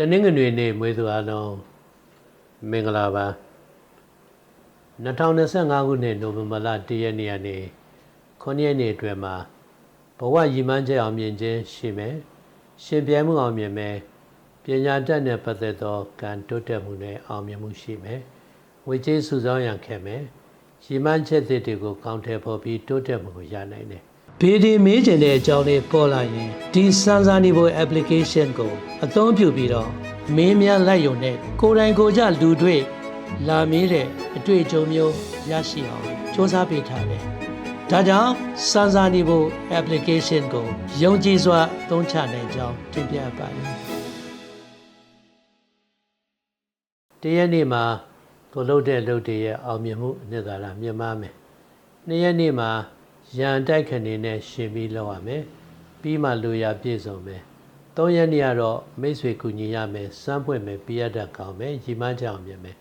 တနင်္ဂနွေနေ့မွေးသူအလုံးမင်္ဂလာပါ2025ခုနှစ်နိုဝင်ဘာလ1ရက်နေ့ကနေ9ရက်နေ့အတွင်းမှာဘဝရည်မှန်းချက်အောင်မြင်ခြင်းရှိမယ်ရှင်ပြိုင်မှုအောင်မြင်မယ်ပညာတတ်နဲ့ပတ်သက်သောကံတိုးတက်မှုနဲ့အောင်မြင်မှုရှိမယ်ဝေကျေးစုဆောင်းရန်ခဲ့မယ်ရည်မှန်းချက်သစ်တွေကိုကောင်းထည်ဖော်ပြီးတိုးတက်မှုကိုရနိုင်တယ် ဘေဒီမေးကျင်တဲ့အကြောင်းလေးပေါ်လာရင်ဒီစမ်းစာနေဖို့ application ကို အသုံးပြုပြီးတော့မင်းများလိုက်ရုံနဲ့ကိုယ်တိုင်ကိုယ်ကြလူတွေ့လာမေးတဲ့အတွေ့အကြုံမျိုးရရှိအောင်စ조사ပေးထားတယ်။ဒါကြောင့်စမ်းစာနေဖို့ application ကိုယုံကြည်စွာအသုံးချနိုင်ကြောင်းတင်ပြပါတယ်။တရက်နေ့မှာကိုလှုပ်တဲ့လှုပ်တွေရဲ့အောင်မြင်မှုအနှစ်သာရမြင်ပါမယ်။နှစ်ရက်နေ့မှာ ရန်တိုက်ခဏနဲ့ရှင်ပြီးလောက်ရမယ်ပြီးမှလူရပြည့်စုံမယ်သုံးရက်နေ့ကတော့မိတ်ဆွေကူညီရမယ်စမ်းပွင့်မယ်ပြရတတ်ကောင်းမယ်ရီမန်းကြအောင်မြင်မယ်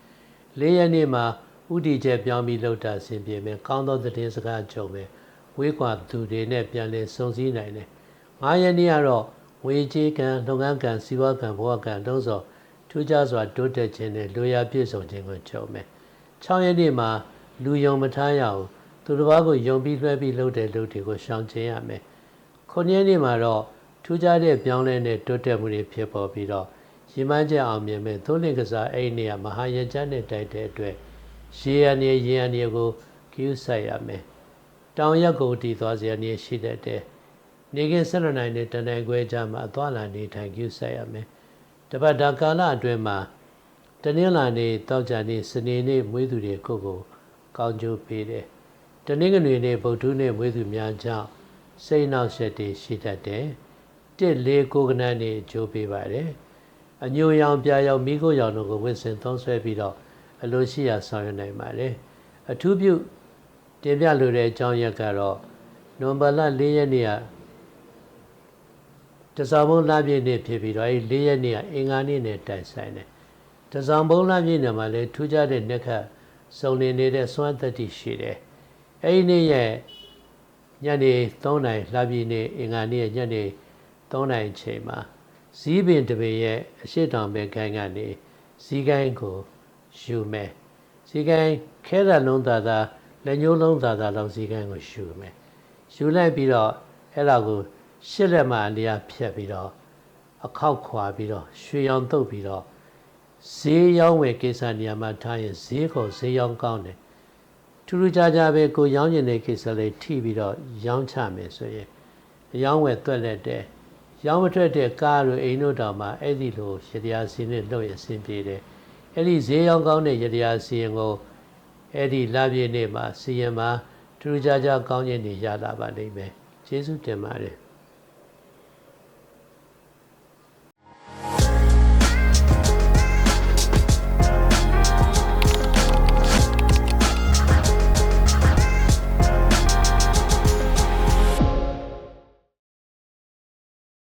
လေးရက်နေ့မှာဥတီချက်ပြောင်းပြီးလှုပ်တာဆင်ပြေမယ်ကောင်းသောသတင်းစကားကြုံမယ်ဝေးကွာသူတွေနဲ့ပြန်လည်ဆုံစည်းနိုင်တယ်ငါးရက်နေ့ကတော့ဝေကြီးကံလုပ်ငန်းကံစီးပွားကံဘဝကံလုံးစောထူးခြားစွာတိုးတက်ခြင်းနဲ့လူရပြည့်စုံခြင်းကိုကြုံမယ်6ရက်နေ့မှာလူယုံမထားရအောင် သူတစ်ပါးကိုယုံပြီးလွှဲပြီးလုပ်တဲ့လူတွေကိုရှောင်ကျဉ်ရမယ်။ခုနှစ်နေ့မှာတော့ထူးခြားတဲ့ပြောင်းလဲတဲ့တိုးတက်မှုတွေဖြစ်ပေါ်ပြီးတော့ရီမန်းချက်အောင်မြင်မဲ့သို့လင့်ကစားအဲ့ဒီနေရာမဟာရကြနဲ့တိုက်တဲ့အတွက်ရေရနေရေရနေကိုကျူးဆိုင်ရမယ်။တောင်ရက်ကိုတည်သွားစရာနေရှိတဲ့တဲ့နေကင်း၁၂နိုင်နဲ့တနိုင်ခွဲကြမှာအသွားလာနေထိုင်ကျူးဆိုင်ရမယ်။တပတ်တာကာလအတွင်းမှာတနင်္လာနေ့တောက်ကြနေ့စနေနေ့မွေးသူတွေကိုကိုကောင်းကျိုးပေးတယ်။ တနင်္ဂနွေနေ့ဗုဒ္ဓနေ့မွေးသူများကြောင့်စိတ်နှောက်ယှက်တွေရှိတတ်တယ်။တစ်လေးကိုကနန်းနေကြိုးပေးပါတယ်။အညိုရောင်ပြာရောင်မိခိုးရောင်တို့ကိုဝစ်စင်သုံးဆွဲပြီးတော့အလိုရှိရာဆောင်ရွက်နိုင်ပါတယ်။အထူးပြုတင်ပြလိုတဲ့အကြောင်းရက်ကတော့နိုဝင်ဘာလ၄ရက်နေ့ကတစောင်းဘုံလပြည့်နေ့ဖြစ်ပြီးတော့အဲဒီ၄ရက်နေ့ကအင်္ဂါနေ့နဲ့တိုက်ဆိုင်တယ်။တစောင်းဘုံလပြည့်နေ့မှာလည်းထူးခြားတဲ့နှစ်ခတ်စုံနေနေတဲ့စွမ်းသက်တည်ရှိတယ်။ အဲ့ဒီနေ့ရဲ့ညနေ3နာရီလှပြည့်နေ့အင်္ဂါနေ့ရဲ့ညနေ3နာရီချိန်မှာဇီးပင်တပင်ရဲ့အရှိတောင်ဘက်ခိုင်းကနေဇီးကိုင်းကိုယူမယ်ဇီးကိုင်းခဲရလုံးသာသာလက်ညှိုးလုံးသာသာလောက်ဇီးကိုင်းကိုယူမယ်ယူလိုက်ပြီးတော့အဲ့ဒါကိုရှစ်လက်မှအလျားဖြတ်ပြီးတော့အခောက်ခွာပြီးတော့ရွှေရောင်တုပ်ပြီးတော့ဈေးရောင်းဝယ်ကိစ္စနေရာမှာထားရင်ဈေးကိုဈေးရောင်းကောင်းတယ် ထူးထူးခြားခြားပဲကိုရောင်းကျင်တဲ့ကိစ္စလေးထိပြီးတော့ရောင်းချမယ်ဆိုရင်အယောင်းဝယ်သွက်လက်တဲ့ရောင်းမထွက်တဲ့ကားတို့အိမ်တို့တောင်မှအဲ့ဒီလိုရတရားစီနဲ့လှုပ်ရအဆင်ပြေတယ်အဲ့ဒီဈေးရောင်းကောင်းတဲ့ရတရားစီရင်ကိုအဲ့ဒီလပြည့်နေ့မှာစီရင်မှာထူးခြားခြားကောင်းခြင်းတွေရလာပါလိမ့်မယ်ကျေးဇူးတင်ပါတယ်